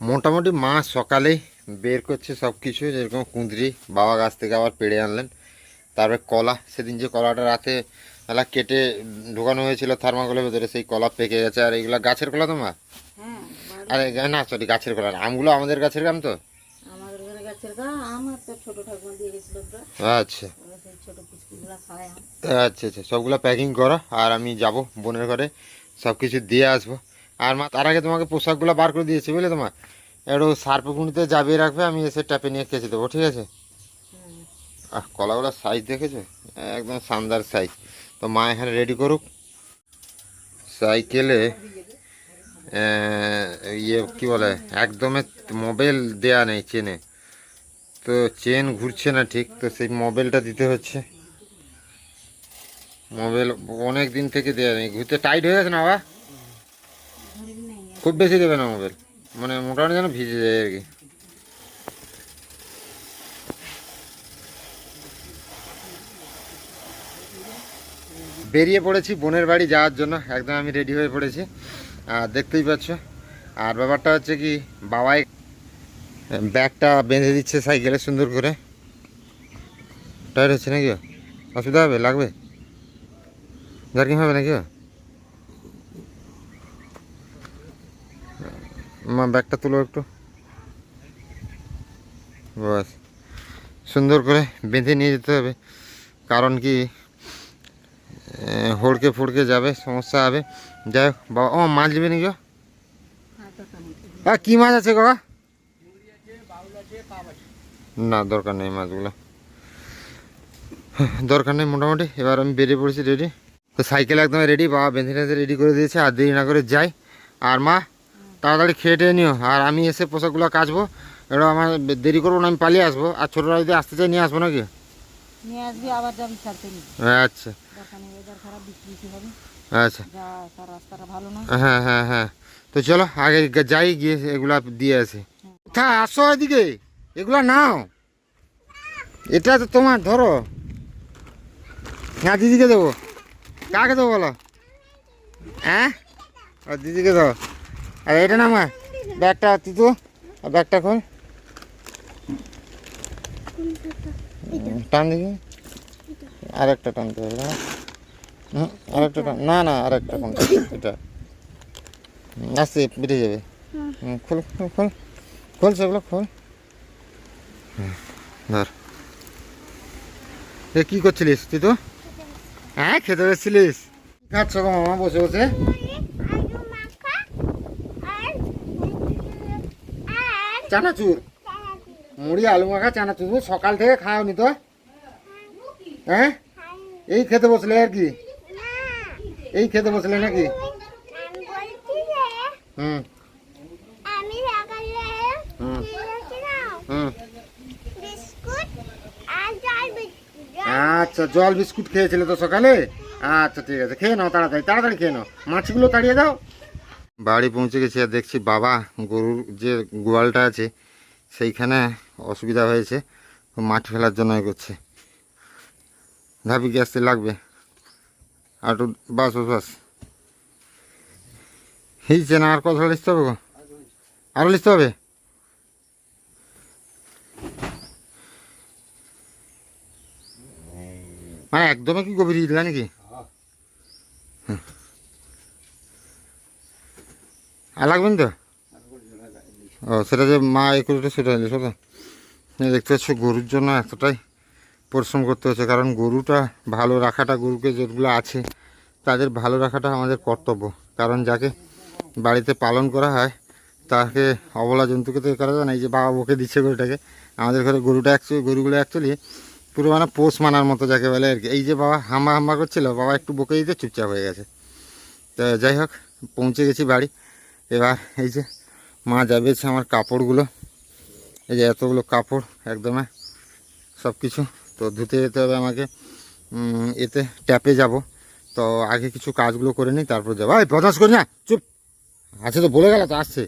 মোটামুটি মা সকালে বের করছে সব কিছু যেরকম কুঁদরি বাবা গাছ থেকে আবার পেড়ে আনলেন। তারপরে কলা সেদিন যে কলাটা রাতে এলা কেটে ঢোকানো হয়েছিল থার্মাকলের ভেতরে সেই কলা পেকে গেছে। আর এগুলা গাছের কলা তো মা হ্যাঁ আরে না সরি গাছের কলা আমগুলো আমাদের গাছের আম তো? আচ্ছা। আচ্ছা আচ্ছা সবগুলো প্যাকিং করো। আর আমি যাব বোনের ঘরে সব কিছু দিয়ে আসব। আর মা তার আগে তোমাকে পোশাকগুলো বার করে দিয়েছি বুঝলে তোমার একটু সার্পকুনিতে যাবিয়ে রাখবে আমি এসে ট্যাপে নিয়ে কেচে দেবো ঠিক আছে। আহ কলাগুলোর সাইজ দেখেছ? একদম শানদার সাইজ তো মা এখানে রেডি করুক। সাইকেলে ইয়ে কি বলে একদমে মোবাইল দেয়া নেই চেনে তো চেন ঘুরছে না ঠিক তো সেই মোবাইলটা দিতে হচ্ছে। মোবাইল অনেক দিন থেকে দেওয়া নেই ঘুরতে টাইট হয়ে গেছে না বাবা? খুব বেশি দেবে না মোবাইল মানে মোটামুটি যেন ভিজে যায় আর কি। বেরিয়ে পড়েছি বোনের বাড়ি যাওয়ার জন্য। একদম আমি রেডি হয়ে পড়েছি। আর দেখতেই পাচ্ছ। আর ব্যাপারটা হচ্ছে কি, বাবাই ব্যাগটা বেঁধে দিচ্ছে সাইকেলে সুন্দর করে। টায়ার হচ্ছে নাকি? অসুবিধা হবে? লাগবে? জার্কিং হবে নাকি মা, ব্যাগটা তুলো একটু। বাস সুন্দর করে বেঁধে নিয়ে যেতে হবে। কারণ কি হড়কে ফুড়কে যাবে, সমস্যা হবে। যাই হোক, বাবা, ও, মাছ নেবে নাকি কি মাছ আছে কাকা না, দরকার নেই মাছগুলো। দরকার নেই মোটামুটি, এবার আমি বেরিয়ে পড়েছি রেডি তো সাইকেল একদম রেডি বাবা বেঁধে রেডি করে দিয়েছে, আর দেরি না করে যাই। আর মা তাড়াতাড়ি খেয়ে টেয়ে নিও। আর আমি এসে পোশাকগুলো কাচবো। এবার আমার দেরি করব না আমি পালিয়ে আসব। আর ছোটোরা যদি আসতে চাই নিয়ে আসব নাকি? আচ্ছা। আচ্ছা। হ্যাঁ হ্যাঁ হ্যাঁ। তো চলো আগে যাই গিয়ে এগুলা দিয়ে আসি। তা আসো এদিকে। এগুলা নাও। এটা তো তোমার ধরো। হ্যাঁ দিদিকে দেবো। কাকে দেবো বলো? হ্যাঁ? দিদিকে দাও আর এটা না মা ব্যাগটা তুই তো আর ব্যাগটা খোল। টান দেখি। আরেকটা টানতে হবে হুম, আরেকটা টান। না না আরেকটা কোনটা এটা। আস্তে বেরিয়ে যাবে। হুম, খোল খোল খোল। সেগুলো খোল। হুম, ধর। এ কি করছিলিস তুই তো হ্যাঁ খেতে পেয়েছিলিস খাচ্ছ মামা বসে বসে? চানাচুর? মুড়ি, আলু, মাখা, চানাচুর। সকাল থেকে খাওনি তো? হ্যাঁ? এই খেতে বসলে আর কি? এই খেতে বসলে নাকি? হুম। আচ্ছা জল বিস্কুট খেয়েছিলে তো সকালে? আচ্ছা ঠিক আছে। খেয়ে নাও, তাড়াতাড়ি তাড়াতাড়ি খেয়ে নাও। মাছগুলো তাড়িয়ে দাও। বাড়ি পৌঁছে গেছি আর দেখছি বাবা, গরুর যে গোয়ালটা আছে, সেইখানে অসুবিধা হয়েছে মাঠ ফেলার জন্য করছে। ভাবি গ্যাস লাগবে? আর একটু বাস বাস হিলছে না, আর কথা লিখতে হবে গো। আরও লিখতে হবে? মানে একদমই কি গভীর দিলা নাকি? আর লাগবে না তো? ও, সেটা যে মা এ করে সেটা হলে সেটা দেখতে পাচ্ছ, গরুর জন্য এতটাই পরিশ্রম করতে হচ্ছে, কারণ গরুটা ভালো রাখাটা, গরুকে যেগুলো আছে, তাদের ভালো রাখাটা আমাদের কর্তব্য। কারণ যাকে বাড়িতে পালন করা হয়, তাকে অবলা জন্তুকে তো করা যায় না, এই যে বাবা বকে দিচ্ছে গরুটাকে, আমাদের ঘরে গরুটা অ্যাকচুয়ালি গরুগুলো অ্যাকচুয়ালি পুরো মানে পোষ মানার মতো যাকে বলে আর কি। এই যে বাবা হাম্বা হাম্বা করছিল, বাবা একটু বকে দিতে চুপচাপ হয়ে গেছে। তো যাই হোক, পৌঁছে গেছি বাড়ি। এবার এই যে মা যাবেছে আমার কাপড়গুলো। এই যে এতগুলো কাপড় একদমে সব কিছু তো ধুতে যেতে হবে আমাকে। এতে ট্যাপে যাব। তো আগে কিছু কাজগুলো করে নিই, তারপর যাব। এই বদমাস করি না, চুপ। আছে তো, বলে গেল তো, আসছে।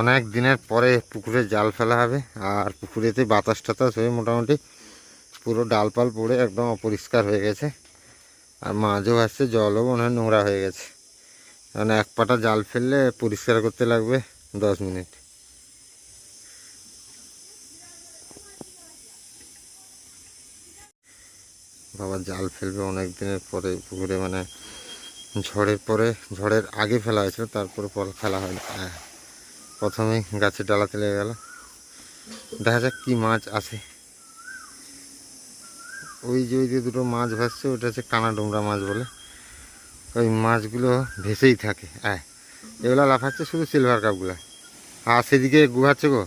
অনেক দিনের পরে পুকুরে জাল ফেলা হবে, আর পুকুরেতে বাতাস টাতাস হয়ে মোটামুটি পুরো ডালপাল পড়ে একদম অপরিষ্কার হয়ে গেছে। আর মাঝেও আসছে, জলও মনে হয় নোংরা হয়ে গেছে। কারণ এক পাটা জাল ফেললে পরিষ্কার করতে লাগবে দশ মিনিট। বাবা জাল ফেলবে অনেক দিনের পরে পুকুরে মানে ঝড়ের পরে, ঝড়ের আগে ফেলা হয়েছিল, তারপরে পর ফেলা হয়, হ্যাঁ, প্রথমেই গাছের ডালাতে লেগে গেল। দেখা যাক কী মাছ আছে ওই যে ওই যে দুটো মাছ ভাসছে, ওটা হচ্ছে কানা ডোমরা মাছ বলে। ওই মাছগুলো ভেসেই থাকে হ্যাঁ এগুলো লাফাচ্ছে শুধু সিলভার কাপগুলো আর সেদিকে গুহাচ্ছে গো।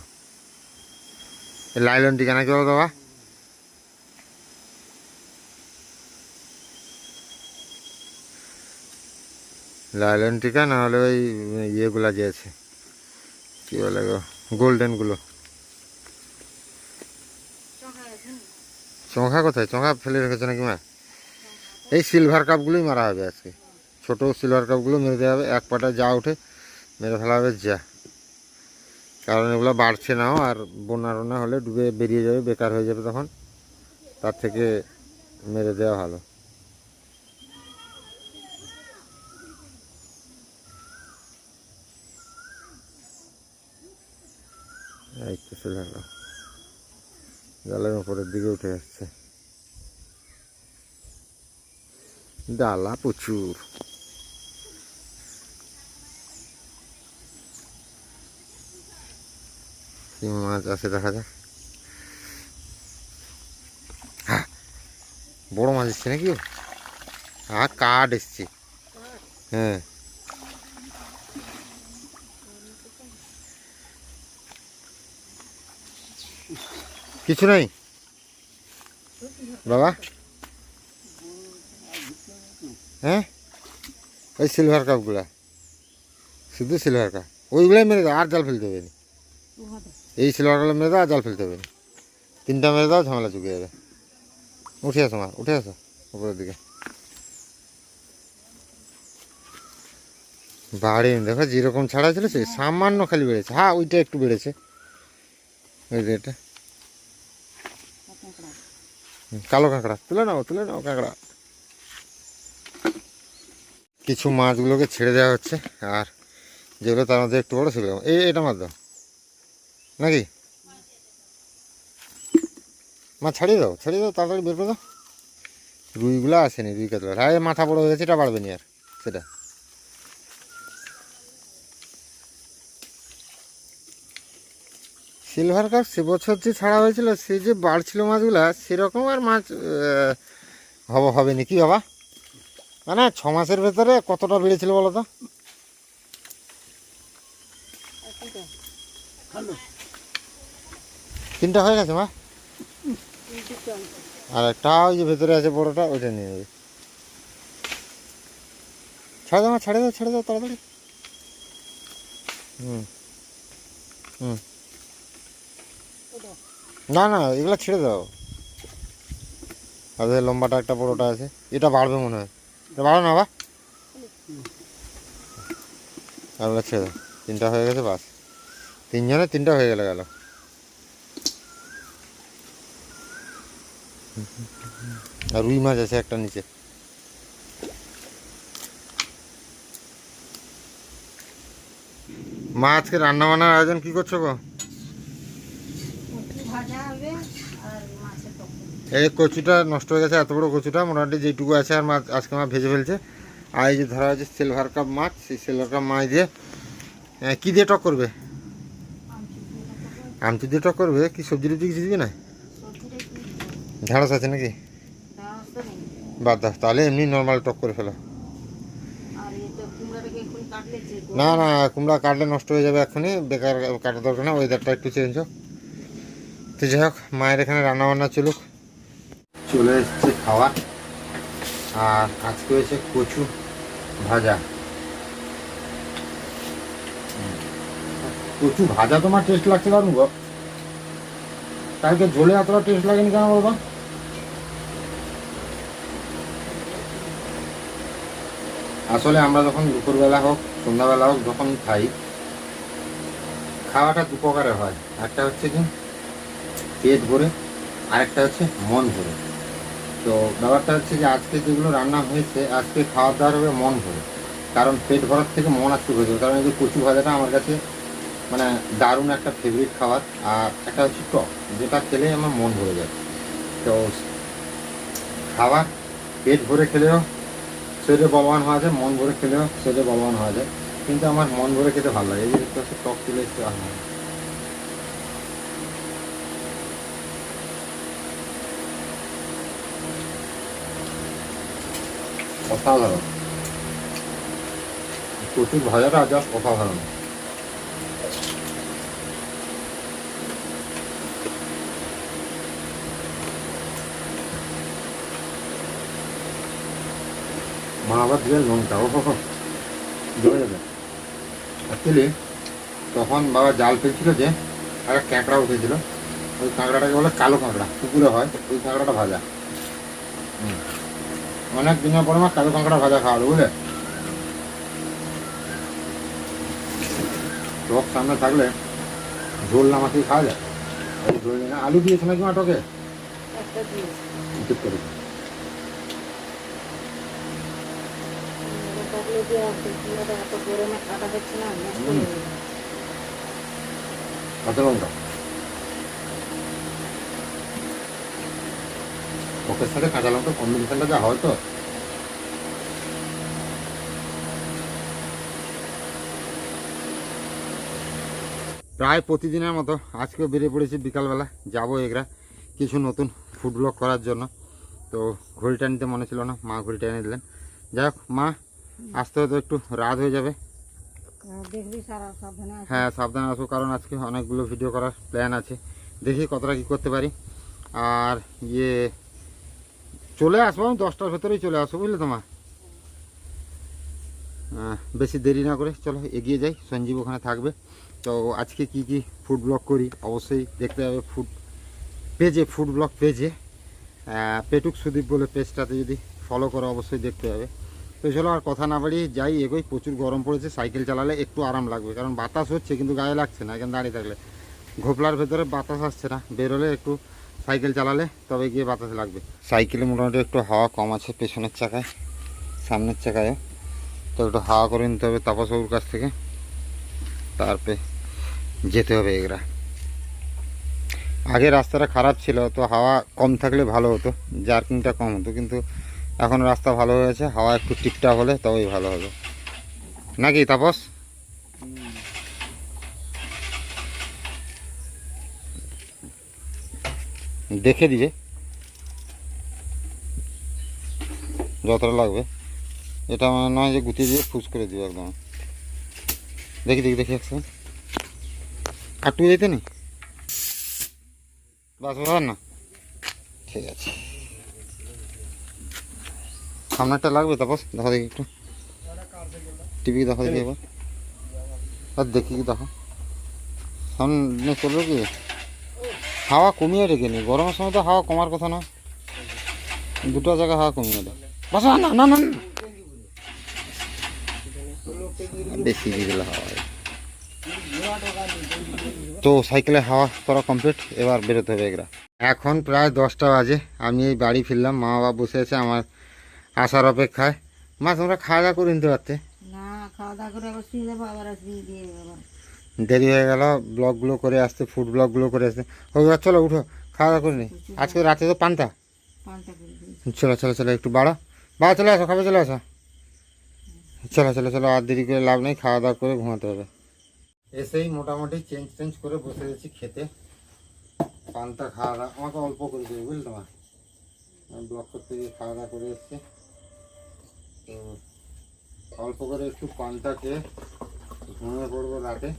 লাইলন টিকা নাকি বলো লাইলন টিকা না হলে ওই ইয়েগুলা যে আছে, কী বলে গো গোল্ডেনগুলো চোখা কোথায়? চোখা ফেলে রেখেছে নাকি মা? এই সিলভার কাপগুলোই মারা হবে আজকে। ছোটো সিলভার কাপগুলো মেরে দেওয়া হবে, এক পাটা যা উঠে মেরে ফেলা হবে যা। কারণ এগুলো বাড়ছে নাও, আর বন্যা টন্যা হলে ডুবে বেরিয়ে যাবে, বেকার হয়ে যাবে তখন। তার থেকে মেরে দেওয়া ভালো। জালের উপরের দিকে উঠে আসছে। ডালা প্রচুর। কি মাছ আছে দেখা যাক। হ্যাঁ, বড় মাছ এসছে নাকি? হ্যাঁ কাঠ এসছে। হ্যাঁ। কিছু নাই? বাবা? হ্যাঁ? ওই সিলভার কাপগুলা শুধু সিলভার কাপ ওইগুলাই মেরে আর জাল ফেলতে হবে না। এই সিলভার কাপগুলো মেরে দাও, জাল ফেলতে হবে। তিনটা মেরে দাও, ঝামেলা চুকে যাবে। উঠে আসো মা, উঠে আসো উপরের দিকে। বাড়ি, দেখো যেরকম ছাড়া ছিল সে সামান্য খালি বেড়েছে। হ্যাঁ ওইটা একটু বেড়েছে। ওই যে এটা। কালো কাঁকড়া, তুলে নাও তুলে নাও কাঁকড়া। কিছু মাছগুলোকে ছেড়ে দেওয়া হচ্ছে, আর যেগুলো তার মধ্যে একটু বড় সেগুলো এই এটা মাছ দাও। নাকি? মাছ ছাড়িয়ে দাও ছাড়িয়ে দাও, তাড়াতাড়ি বের করে দাও। রুইগুলো আসেনি, রুই কাতলা। হ্যাঁ মাথা বড় হয়ে গেছে, এটা বাড়বে নি আর, সেটা। সিলভার কাপ সে বছর যে ছাড়া হয়েছিল, সে যে বাড়ছিল মাছগুলা, সেরকম আর মাছ হবে হবে নাকি বাবা? মানে ছ মাসের ভেতরে কতটা বেড়েছিল বলো তো? তিনটা হয়ে গেছে, মা? আর একটা ওই যে ভেতরে আছে বড়টা, ওইটা নিয়ে যাবে। ছাড়ে দাও ছাড়ে দাও, ছেড়ে দাও, তাড়াতাড়ি। হুম হুম। না না, এগুলো ছেড়ে দাও। আর, লম্বাটা একটা, বড়টা আছে। এটা বাড়বে মনে হয়। এটা বাড়ো না বা আর ছেড়ে দাও। তিনটা হয়ে গেছে, বাস। তিনজনে তিনটা হয়ে গেলে, গেল। আর রুই মাছ আছে একটা নিচে। মা আজকে রান্না বান্নার আয়োজন কি করছ গো? এই কচুটা নষ্ট হয়ে গেছে এত বড় কচুটা মোটামুটি যেটুকু আছে আর মাছ আজকে মা ভেজে ফেলছে। আর এই যে ধরা হয়েছে সিলভার কাপ মাছ সেই সিলভার কাপ মাছ দিয়ে কি দিয়ে টক করবে? আমচি দিয়ে টক করবে? কি সবজি টবজি কিছু দিবে না? ঢেঁড়স আছে নাকি? বাদ দাও তাহলে এমনি নর্মাল টক করে ফেলো। না না কুমড়া কাটলে নষ্ট হয়ে যাবে এখনই বেকার কাটা দরকার না ওয়েদারটা একটু চেঞ্জ হোক। তো যাই হোক মায়ের এখানে রান্না বান্না চলুক। চলে এসছে খাওয়া আর আজকে হয়েছে কচু ভাজা। কচু ভাজা তোমার টেস্ট লাগছে কারণ গো কালকে ঝোলে এতটা টেস্ট লাগেনি কেন বলব আসলে আমরা যখন দুপুরবেলা হোক, সন্ধ্যাবেলা হোক, যখন খাই, খাওয়াটা দু প্রকারে হয়। একটা হচ্ছে কি, পেট ভরে, আরেকটা হচ্ছে মন ভরে। তো ব্যাপারটা হচ্ছে যে আজকে যেগুলো রান্না হয়েছে, আজকে খাওয়া দাওয়ার হবে মন ভরে। কারণ পেট ভরার থেকে মন আজকে ভরে যাবে। কারণ এই যে কচু ভাজাটা আমার কাছে মানে দারুণ একটা ফেভারিট খাবার। আর একটা হচ্ছে টক, যেটা খেলে আমার মন ভরে যায়। তো খাবার পেট ভরে খেলেও শরীরে বলবান হওয়া যায়, মন ভরে খেলেও শরীরে বলবান হওয়া যায়। কিন্তু আমার মন ভরে খেতে ভালো লাগে, এই যে টক তুলে একটু আসবে অসাধারণ। প্রচুর ভাজাটা জাস্ট অসাধারণ। মা আবার দিলেন লঙ্কা ও হো হো, জমে যাবে অ্যাকচুয়ালি তখন বাবা জাল ফেলছিল যে একটা ক্যাঁকড়া উঠেছিল। ওই কাঁকড়াটাকে বলে কালো কাঁকড়া পুকুরে হয় ওই কাঁকড়াটা ভাজা। হুম। অনেক দিনের পরে মা কালো কাঁকড়া ভাজা খাওয়ালো বুঝলে? টক সামনে থাকলে ঝোল না মাখিয়ে খাওয়া যায়? ঝোল না আলু দিয়েছে নাকি মা টকে? ঠিক করে এত গরমে যাচ্ছে না। কাঁচা লঙ্কা টকের সাথে কাঁচা লঙ্কা কম্বিনেশনটা যা হয় তো। প্রায় প্রতিদিনের মতো আজকেও বেরিয়ে পড়েছি বিকালবেলা। যাব এগরা। কিছু নতুন ফুড ব্লগ করার জন্য। তো ঘড়িটা নিতে মনে ছিল না মা ঘড়িটা এনে দিলেন। যাই হোক মা আসতে হয়তো একটু রাত হয়ে যাবে। হ্যাঁ সাবধানে আসব কারণ আজকে অনেকগুলো ভিডিও করার প্ল্যান আছে। দেখি কতটা কি করতে পারি। আর ইয়ে চলে আসব আমি দশটার ভেতরেই চলে আসব বুঝলে তোমার? বেশি দেরি না করে চলো এগিয়ে যাই সঞ্জীব ওখানে থাকবে। তো আজকে কি কি ফুড ব্লগ করি অবশ্যই দেখতে হবে ফুড পেজে ফুড ব্লগ পেজে পেটুক সুদীপ বলে পেজটাতে যদি ফলো করো অবশ্যই দেখতে হবে। চলো আর কথা না বাড়িয়ে যাই এগোই প্রচুর গরম পড়েছে, সাইকেল চালালে একটু আরাম লাগবে, কারণ বাতাস হচ্ছে কিন্তু গায়ে লাগছে না, এখানে দাঁড়িয়ে থাকলে। ঘোপলার ভেতরে বাতাস আসছে না বেরোলে একটু সাইকেল চালালে তবে গিয়ে বাতাস লাগবে। সাইকেলে মোটামুটি একটু হাওয়া কম আছে পেছনের চাকায়, সামনের চাকায়। তো একটু হাওয়া করে নিতে হবে তাপসবাবুর কাছ থেকে, তারপরে যেতে হবে এগরা। আগে রাস্তাটা খারাপ ছিল, তো হাওয়া কম থাকলে ভালো হতো জার্কিংটা কম হতো, কিন্তু এখন রাস্তা ভালো হয়েছে, হাওয়া একটু টিপটাপ হলে তবেই ভালো হবে। নাকি তাপস? দেখে দিবে। যতটা লাগবে। এটা মানে নয় যে গুটিয়ে দিয়ে ফুস করে দিবে একদম। দেখি দেখি দেখি একশো কাটু যেতে নি বাস, না। ঠিক আছে। সামনেরটা লাগবে তাপস দেখা দেখি একটু। টিভি দেখা দেখি এবার আর দেখি কি দেখো। সামনে চলবে কি? হাওয়া কমিয়ে রেখে নি। গরমের সময় তো হাওয়া কমার কথা না দুটো জায়গায় হাওয়া কমিয়ে দেয়। বাস, না না না। বেশি দিয়ে হাওয়া তো সাইকেলে হাওয়া করা কমপ্লিট এবার বেরোতে হবে এগুলা এখন প্রায় দশটা বাজে। আমি এই বাড়ি ফিরলাম, মা বাবা বসে আছে, আমার আসার অপেক্ষায়। মা তোমরা খাওয়া দাওয়া করে নিতে পারতে? দেরি হয়ে গেল ব্লগগুলো করে আসতে ফুড ব্লগগুলো করে আসতে। ও চলো উঠো খাওয়া দাওয়া করে নি। আজকে রাতে তো পান্তা। চলো চলো চলো একটু বাড়ো। বাড়া চলে আসো খাবে চলে আসো। চলো চলো চলো আর দেরি করে লাভ নেই খাওয়া দাওয়া করে ঘুমাতে হবে। এসেই মোটামুটি চেঞ্জ চেঞ্জ করে বসে গেছি খেতে। পান্তা খাওয়া দাওয়া আমাকে অল্প করে দেবে বুঝলি তোমার ব্লগ করতে গিয়ে খাওয়া দাওয়া করে এসছি। তো অল্প করে একটু পানটাকে ঘুমিয়ে পড়ব রাতে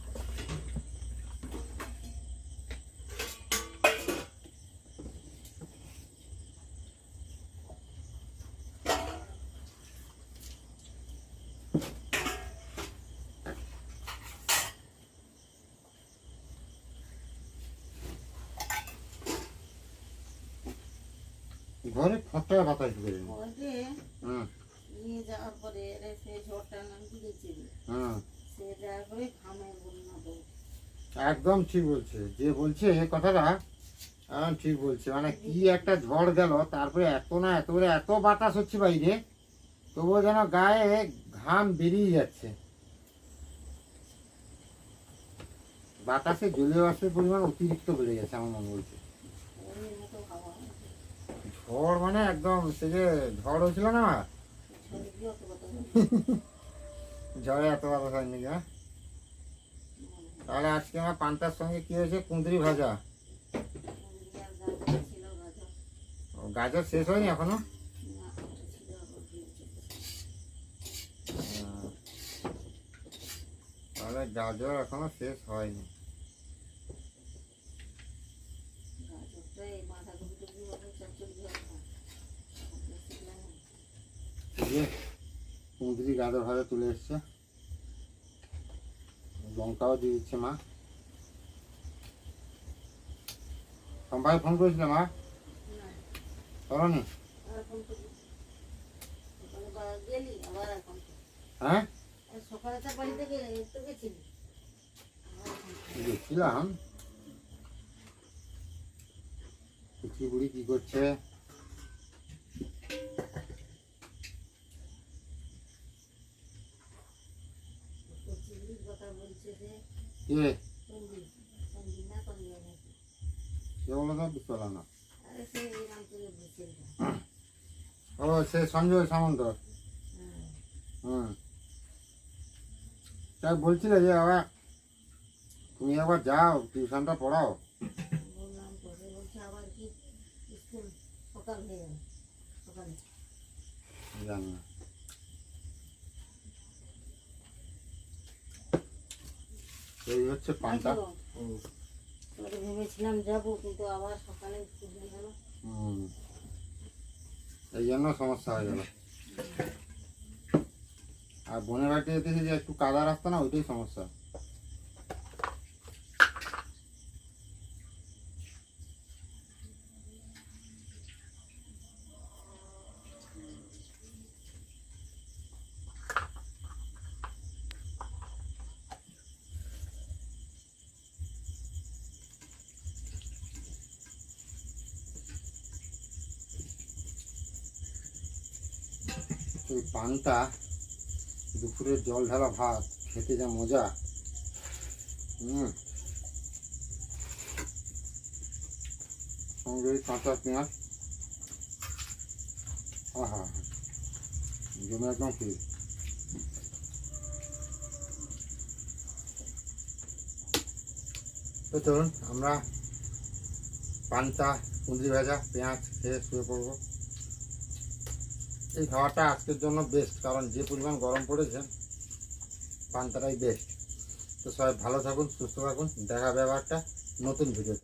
ঘরে ফাঁকটা বাতাস করে ওই যে হুম নিয়ে যাওয়ার সে ঝড়টা নাম দিয়েছিল। সে যাওয়ার পরে বন্যা একদম ঠিক বলছে। যে বলছে এই কথাটা ঠিক বলছে। মানে কি একটা ঝড় গেল তারপরে এত না এত করে এত বাতাস হচ্ছে বাইরে তবুও যেন গায়ে ঘাম বেরিয়ে যাচ্ছে। বাতাসে জলীয় বাষ্পের পরিমাণ অতিরিক্ত বেড়ে গেছে আমার মনে বলছে ঝড় মানে একদম সে যে ঝড় হয়েছিল না? ঝড়ে এত ভালো হয়নি হ্যাঁ? তাহলে আজকে আমার পান্তার সঙ্গে কি হয়েছে? কুঁদরি ভাজা। গাজর শেষ হয়নি এখনও? তাহলে গাজর এখনও শেষ হয়নি গাজরটা এই বাঁধাকপিটা দিয়ে হবে, চচ্চড়ি দিয়ে হবে। ওটা শিখলাম না। এই যে কুঁদরি গাজর ভাজা তুলে এসছে। লঙ্কাও দিয়ে দিচ্ছে মা। সম্পাই ফোন করেছিল মা? করনি? করবি। হ্যাঁ? বুড়ি কি করছে কচুরির কথা বলছে যে কে সঞ্জীব সঞ্জীব না সঞ্জীব নাকি কে বলো তো বুঝতে পারলাম না আরে সে এরকম করে বলছে ও সে সঞ্জয় সামন্ত। হুম। তাই বলছিলে যে আবার তুমি একবার যাও টিউশনটা পড়াও। তো সে বলছে আবার কি স্কুল সকাল হয়ে যাবে সকালে জানি না এই হচ্ছে পান্তা। ভেবেছিলাম যাব কিন্তু আবার সকালে এই জন্য সমস্যা হয়ে গেল। আর বোনের বাড়িতে যেতে যে একটু কাদা রাস্তা না ওইটাই সমস্যা। এই পানটা দুপুরের জল ঢালা ভাত, খেতে যা মজা। হুম। সঙ্গে ওই কাঁচা পেঁয়াজ। আহা জমে একদম ফ্রি তো চলুন, আমরা পান্তা, কুঁদরি ভাজা, পেঁয়াজ খেয়ে শুয়ে পড়ব। এই খাওয়াটা আজকের জন্য বেস্ট কারণ যে পরিমাণ গরম পড়েছে, পান্তাটাই বেস্ট তো সবাই ভালো থাকুন, সুস্থ থাকুন। দেখা ব্যবহারটা নতুন ভিডিওতে